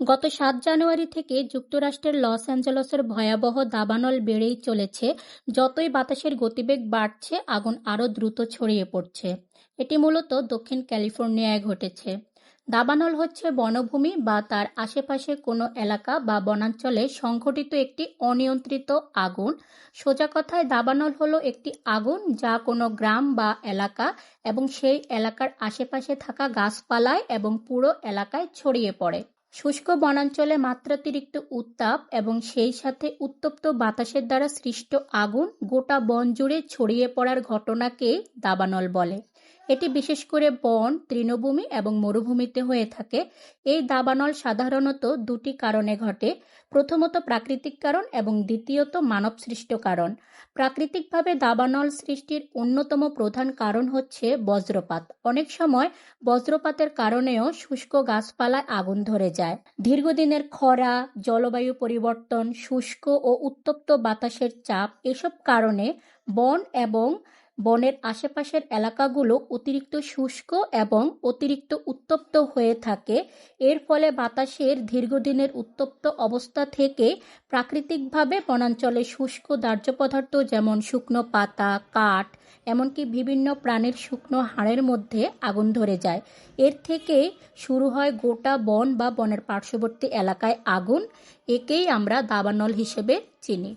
গত সাত জানুয়ারি থেকে যুক্তরাষ্ট্রের লস অ্যাঞ্জেলসের ভয়াবহ দাবানল বেড়েই চলেছে, যতই বাতাসের গতিবেগ বাড়ছে, আগুন আরও দ্রুত ছড়িয়ে পড়ছে। এটি মূলত দক্ষিণ ক্যালিফোর্নিয়ায় ঘটেছে। দাবানল হচ্ছে বনভূমি বা তার আশেপাশে কোনো এলাকা বা বনাঞ্চলে সংঘটিত একটি অনিয়ন্ত্রিত আগুন। সোজা কথায়, দাবানল হলো একটি আগুন যা কোনো গ্রাম বা এলাকা এবং সেই এলাকার আশেপাশে থাকা গাছপালায় এবং পুরো এলাকায় ছড়িয়ে পড়ে। শুষ্ক বনাঞ্চলে মাত্রাতিরিক্ত উত্তাপ এবং সেই সাথে উত্তপ্ত বাতাসের দ্বারা সৃষ্ট আগুন গোটা বন জুড়ে ছড়িয়ে পড়ার ঘটনাকে দাবানল বলে। এটি বিশেষ করে বন, তৃণভূমি এবং মরুভূমিতে হয়ে থাকে। এই দাবানল সাধারণত দুটি কারণে ঘটে। প্রথমত প্রাকৃতিক কারণ এবং দ্বিতীয়ত মানবসৃষ্ট কারণ। প্রাকৃতিকভাবে দাবানল সৃষ্টির অন্যতম প্রধান কারণ হচ্ছে বজ্রপাত। অনেক সময় বজ্রপাতের কারণেও শুষ্ক গাছপালায় আগুন ধরে যায়। দীর্ঘদিনের খরা, জলবায়ু পরিবর্তন, শুষ্ক ও উত্তপ্ত বাতাসের চাপ এসব কারণে বন এবং বনের আশেপাশের এলাকাগুলো অতিরিক্ত শুষ্ক এবং অতিরিক্ত উত্তপ্ত হয়ে থাকে। এর ফলে বাতাসের দীর্ঘদিনের উত্তপ্ত অবস্থা থেকে প্রাকৃতিকভাবে বনাঞ্চলে শুষ্ক দাহ্য পদার্থ যেমন শুকনো পাতা, কাঠ, এমনকি বিভিন্ন প্রাণীর শুকনো হাড়ের মধ্যে আগুন ধরে যায়। এর থেকে শুরু হয় গোটা বন বা বনের পার্শ্ববর্তী এলাকায় আগুন, একেই আমরা দাবানল হিসেবে চিনি।